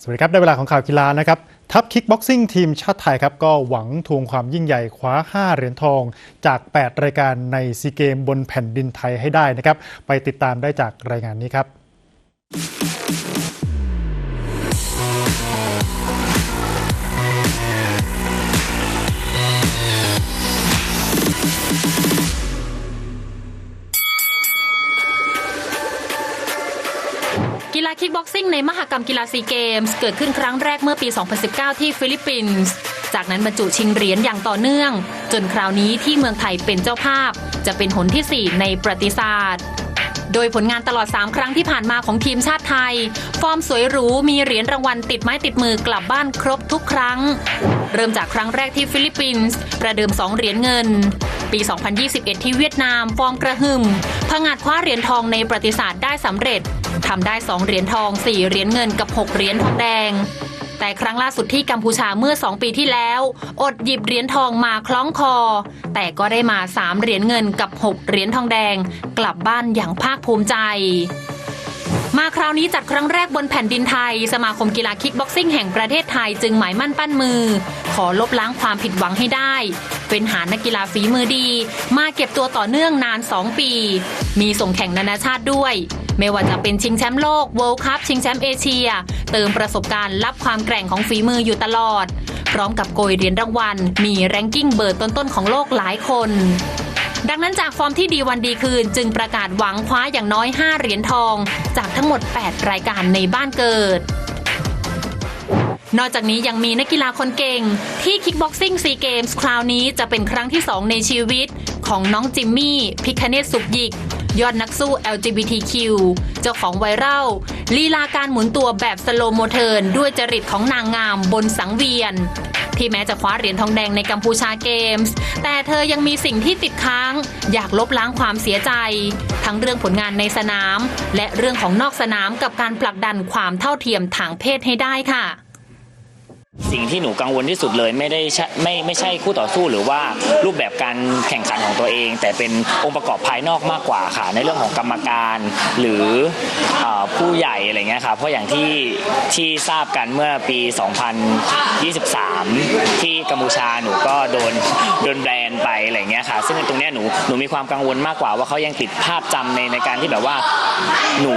สวัสดีครับ ได้เวลาของข่าวกีฬานะครับ ทัพคิกบ็อกซิ่งทีมชาติไทยครับ ก็หวังทวงความยิ่งใหญ่คว้า 5 เหรียญทองจาก 8 รายการในซีเกมบนแผ่นดินไทยให้ได้นะครับ ไปติดตามได้จากรายงานนี้ครับ กีฬาคิกบ็อกซิ่งในมหกรรมกีฬาซีเกมส์เกิดขึ้นครั้งแรกเมื่อปี 2019 ที่ฟิลิปปินส์ จากนั้นบรรจุชิงเหรียญอย่างต่อเนื่อง จนคราวนี้ที่เมืองไทยเป็นเจ้าภาพ จะเป็นหนที่ 4 ในประวัติศาสตร์โดยผลงานตลอด 3 ครั้งที่ผ่านมาของทีมชาติไทย ฟอร์มสวยหรู มีเหรียญรางวัลติดไม้ติดมือกลับบ้านครบทุกครั้ง เริ่มจากครั้งแรกที่ฟิลิปปินส์ ประเดิม 2 เหรียญเงิน ปี 2021 ที่เวียดนาม ฟอร์มกระหึ่มผงาดคว้าเหรียญทองในประวัติศาสตร์ได้สำเร็จ ทำได้ 2 เหรียญทอง 4 เหรียญเงินกับ 6 เหรียญทองแดง แต่ครั้งล่าสุดที่กัมพูชาเมื่อ 2 ปีที่แล้ว อดหยิบเหรียญทองมาคล้องคอ แต่ก็ได้มา 3 เหรียญเงินกับ 6 เหรียญทองแดง กลับบ้านอย่างภาคภูมิใจมาคราวนี้จัดครั้งแรกบนแผ่นดินไทย สมาคมกีฬาคิกบ็อกซิ่งแห่งประเทศไทยจึงหมายมั่นปั้นมือ ขอลบล้างความผิดหวังให้ได้ เป็นหานักกีฬาฝีมือดี มาเก็บตัวต่อเนื่องนาน 2 ปี มีส่งแข่งนานาชาติด้วย ไม่ว่าจะเป็นชิงแชมป์โลกเวิลด์คัพชิงแชมป์เอเชีย เติมประสบการณ์รับความแกร่งของฝีมืออยู่ตลอด พร้อมกับโกยเหรียญรางวัล มีแรงกิ้งเบอร์ต้นๆของโลกหลายคนดังนั้นจากฟอร์มที่ดีวันดีคืนจึงประกาศหวังคว้าอย่างน้อย 5 เหรียญทอง จากทั้งหมด 8 รายการในบ้านเกิด นอกจากนี้ยังมีนักกีฬาคนเก่ง ที่คิกบ็อกซิ่งซีเกมส์คราวนี้จะเป็นครั้งที่ 2 ในชีวิต ของน้องจิมมี่ พิคเนตสุกยิก ยอดนักสู้ LGBTQ เจ้าของไวรัลลีลาการหมุนตัวแบบสโลโมเทิร์นด้วยจริตของนางงามบนสังเวียน ที่แม้จะคว้าเหรียญทองแดงในกัมพูชาเกมส์ แต่เธอยังมีสิ่งที่ติดค้าง อยากลบล้างความเสียใจ ทั้งเรื่องผลงานในสนาม และเรื่องของนอกสนามกับการผลักดันความเท่าเทียมทางเพศให้ได้ค่ะ สิ่งที่หนูกังวลที่สุดเลยไม่ได้ไม่ไม่ใช่คู่ต่อสู้หรือว่ารูปแบบการแข่งขันของตัวเอง แต่เป็นองค์ประกอบภายนอกมากกว่าค่ะ ในเรื่องของกรรมการหรืออผู้ใหญ่อะไรเงี้ยค่ะเพราะอย่างที่ที่ทราบกันเมื่อปี 2023 ที่กัมพูชาหนูก็โดนโดนแบนไปอะไรเงี้ยค่ะ ซึ่งตรงเนี้ยหนูหนูมีความกังวลมากกว่าว่าเขายังติดภาพจำในในการที่แบบว่าหนู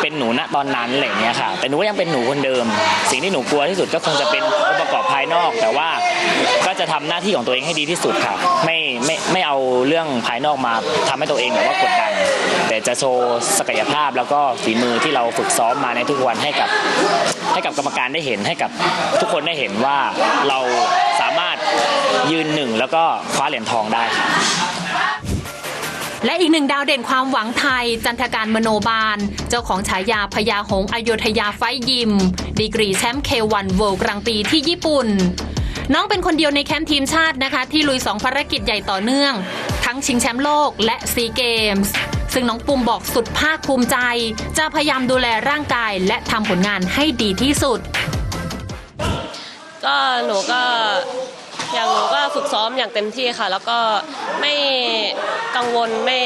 เป็นหนูณตอนนั้นอะไรเงี้ยค่ะแต่หนูก็ยังเป็นหนูคนเดิม สิ่งที่หนูกลัวที่สุดก็คงจะเป็นองค์ประกอบภายนอก แต่ว่าก็จะทำหน้าที่ของตัวเองให้ดีที่สุดค่ะไม่ไม่ไม่เอาเรื่องภายนอกมาทำให้ตัวเองแบบว่ากดดันแต่จะโชว์ศักยภาพแล้วก็ฝีมือที่เราฝึกซ้อมมาในทุกวันให้กับให้กับกรรมการได้เห็นให้กับทุกคนได้เห็นว่าเราสามารถยืนหนึ่งแล้วก็คว้าเหรียญทองได้ค่ะ และอีกหนึ่งดาวเด่นความหวังไทย จันทการมโนบาล เจ้าของฉายาพญาหงอโยธยาไฟยิม ดีกรีแชมป์เควันเวิลด์กลางปีที่ญี่ปุ่น น้องเป็นคนเดียวในแคมป์ทีมชาตินะคะ ที่ลุย 2 ภารกิจใหญ่ต่อเนื่อง ทั้งชิงแชมป์โลกและซีเกมส์ซึ่งน้องปุ่มบอกสุดภาคภูมิใจ จะพยายามดูแลร่างกายและทำผลงานให้ดีที่สุด ก็หนูก็ อย่างหนูก็ฝึกซ้อมอย่างเต็มที่ค่ะ แล้วก็ไม่กังวลไม่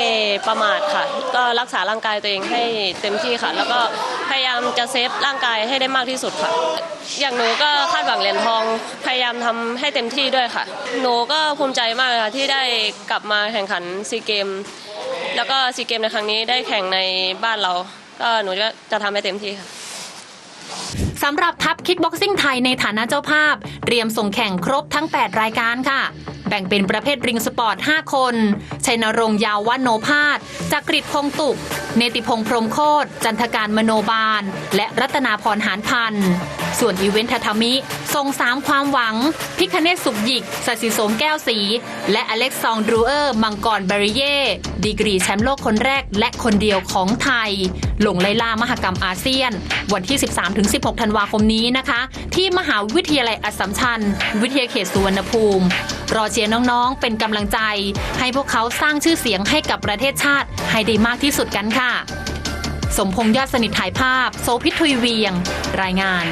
ประมาทค่ะ ก็รักษาร่างกายตัวเองให้เต็มที่ค่ะ แล้วก็พยายามจะเซฟร่างกายให้ได้มากที่สุดค่ะ อย่างหนูก็คาดหวังเหรียญทองพยายามทำให้เต็มที่ด้วยค่ะ หนูก็ภูมิใจมากค่ะที่ได้กลับมาแข่งขันซีเกม แล้วก็ซีเกมในครั้งนี้ได้แข่งในบ้านเรา ก็หนูจะจะทำให้เต็มที่ค่ะ สำหรับทัพคิกบ็อกซิ่งไทยในฐานะเจ้าภาพ เตรียมส่งแข่งครบทั้ง 8 รายการค่ะ แบ่งเป็นประเภทริงสปอร์ต 5 คน ชัยนรงค์ยาววันโนพาสจักริดพงตุก เนติพงษ์พรมโคตจันทการมโนบาล และรัตนาพรหานพันธ์ส่วนอีเวนต์ทาทามิทรงสามความหวัง พิคเนตสุกหยิกสศิสมแก้วสี และอเล็กซองดรูเออร์ มังกรเบริเย่ดีกรีแชมป์โลกคนแรกและคนเดียวของไทย ลงไล่ล่ามหกรรมอาเซียน วันที่ 13-16 ธันวาคมนี้นะคะ ที่มหาวิทยาลัยอัสสัมชัญ วิทยาเขตสุวรรณภูมิ รอเชียร์น้องๆ เป็นกำลังใจ ให้พวกเขาสร้างชื่อเสียงให้กับประเทศชาติ ให้ได้มากที่สุดกันค่ะ สมพงษ์ยอดสนิทถ่ายภาพ โซพิททุยเวียง รายงาน